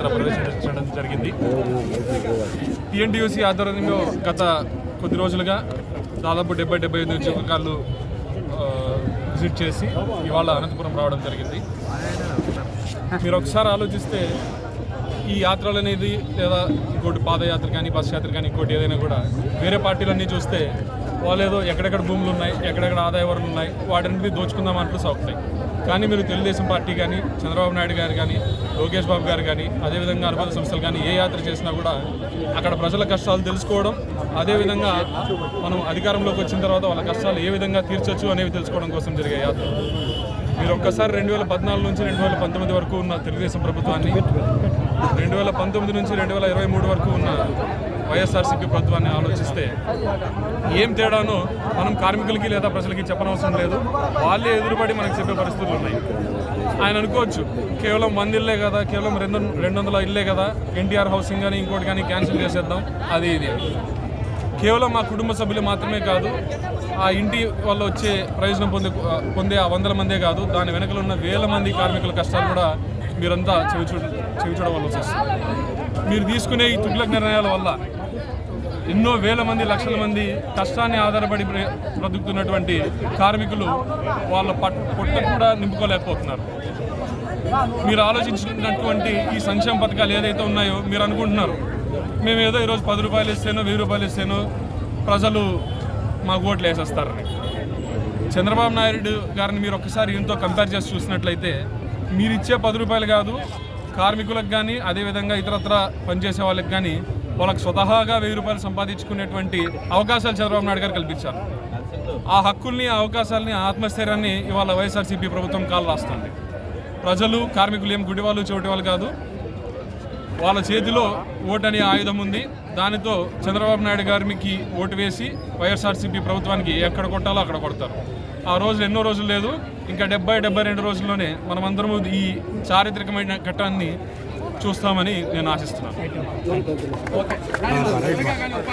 పాదయాత్ర ప్రవేశించడం జరిగింది. టీఎన్టీయూసీ ఆధ్వర్యంలో గత కొద్ది రోజులుగా దాదాపు డెబ్బై డెబ్బై ఐదు నియోజకవర్గాలు విజిట్ చేసి ఇవాళ అనంతపురం రావడం జరిగింది. మీరు ఒకసారి ఆలోచిస్తే ఈ యాత్రలు అనేది లేదా ఇంకోటి పాదయాత్ర కానీ బస్ యాత్ర కానీ ఇంకోటి ఏదైనా కూడా వేరే పార్టీలన్నీ చూస్తే వాళ్ళేదో ఎక్కడెక్కడ భూములు ఉన్నాయి ఎక్కడెక్కడ ఆదాయ వనరులు ఉన్నాయి వాటిని దోచుకుందాం అంటూ సాగుతాయి కానీ మీరు తెలుగుదేశం పార్టీ కానీ చంద్రబాబు నాయుడు గారు కానీ లోకేష్ బాబు గారు కానీ అదేవిధంగా అనుబంధ సంస్థలు కానీ ఏ యాత్ర చేసినా కూడా అక్కడ ప్రజల కష్టాలు తెలుసుకోవడం అదేవిధంగా మనం అధికారంలోకి వచ్చిన తర్వాత వాళ్ళ కష్టాలు ఏ విధంగా తీర్చొచ్చు అనేవి తెలుసుకోవడం కోసం జరిగే యాత్ర. మీరు ఒక్కసారి రెండు వేల పద్నాలుగు నుంచి రెండు వేల పంతొమ్మిది వరకు ఉన్న తెలుగుదేశం ప్రభుత్వాన్ని రెండు వేల పంతొమ్మిది నుంచి రెండు వేల ఇరవై మూడు వరకు ఉన్న వైఎస్ఆర్సీపీ ప్రభుత్వాన్ని ఆలోచిస్తే ఏం తేడానో మనం కార్మికులకి లేదా ప్రజలకి చెప్పనవసరం లేదు. వాళ్ళే ఎదురుపడి మనకు చెప్పే పరిస్థితులు ఉన్నాయి. ఆయన అనుకోవచ్చు కేవలం వంద ఇల్లే కదా కేవలం రెండు రెండు వందల ఇల్లే కదా ఎన్టీఆర్ హౌసింగ్ కానీ ఇంకోటి కానీ క్యాన్సిల్ చేసేద్దాం అది ఇది. కేవలం మా కుటుంబ సభ్యులు మాత్రమే కాదు ఆ ఇంటి వల్ల వచ్చే ప్రయోజనం పొందే పొందే ఆ వందల మందే కాదు దాని వెనకలు ఉన్న వేల మంది కార్మికుల కష్టాలు కూడా మీరంతా చెవి చూడ చెవి చూడవలసి వస్తుంది. మీరు తీసుకునే ఈ తుగ్లక్ నిర్ణయాల వల్ల ఎన్నో వేల మంది లక్షల మంది కష్టాన్ని ఆధారపడి బ్రతుకుతున్నటువంటి కార్మికులు వాళ్ళ పట్ పొట్ట కూడా నింపుకోలేకపోతున్నారు. మీరు ఆలోచించినటువంటి ఈ సంక్షేమ పథకాలు ఏదైతే ఉన్నాయో మీరు అనుకుంటున్నారు. మేము ఏదో ఈరోజు పది రూపాయలు ఇస్తేనో వెయ్యి రూపాయలు ఇస్తేనో ప్రజలు మాకు ఓట్లు వేసేస్తారని చంద్రబాబు నాయుడు గారిని మీరు ఒక్కసారి ఈయనతో కంపేర్ చేసి చూసినట్లయితే మీరు ఇచ్చే పది రూపాయలు కాదు కార్మికులకు కానీ అదేవిధంగా ఇతరత్ర పనిచేసే వాళ్ళకి కానీ వాళ్ళకి స్వతహాగా వెయ్యి రూపాయలు సంపాదించుకునేటువంటి అవకాశాలు చంద్రబాబు నాయుడు గారు కల్పించారు. ఆ హక్కుల్ని ఆ అవకాశాలని ఆత్మస్థైర్యాన్ని ఇవాళ వైఎస్ఆర్సీపీ ప్రభుత్వం కాలు రాస్తుంది. ప్రజలు కార్మికులు ఏం గుడివాళ్ళు చోటి వాళ్ళు కాదు. వాళ్ళ చేతిలో ఓటు అనే ఆయుధం ఉంది. దానితో చంద్రబాబు నాయుడు గారికి ఓటు వేసి వైఎస్ఆర్సీపీ ప్రభుత్వానికి ఎక్కడ కొట్టాలో అక్కడ కొడతారు. ఆ రోజులు ఎన్నో రోజులు లేదు. ఇంకా డెబ్బై డెబ్బై రెండు రోజుల్లోనే మనమందరము ఈ చారిత్రకమైన ఘట్టాన్ని చూస్తామని నేను ఆశిస్తున్నాను.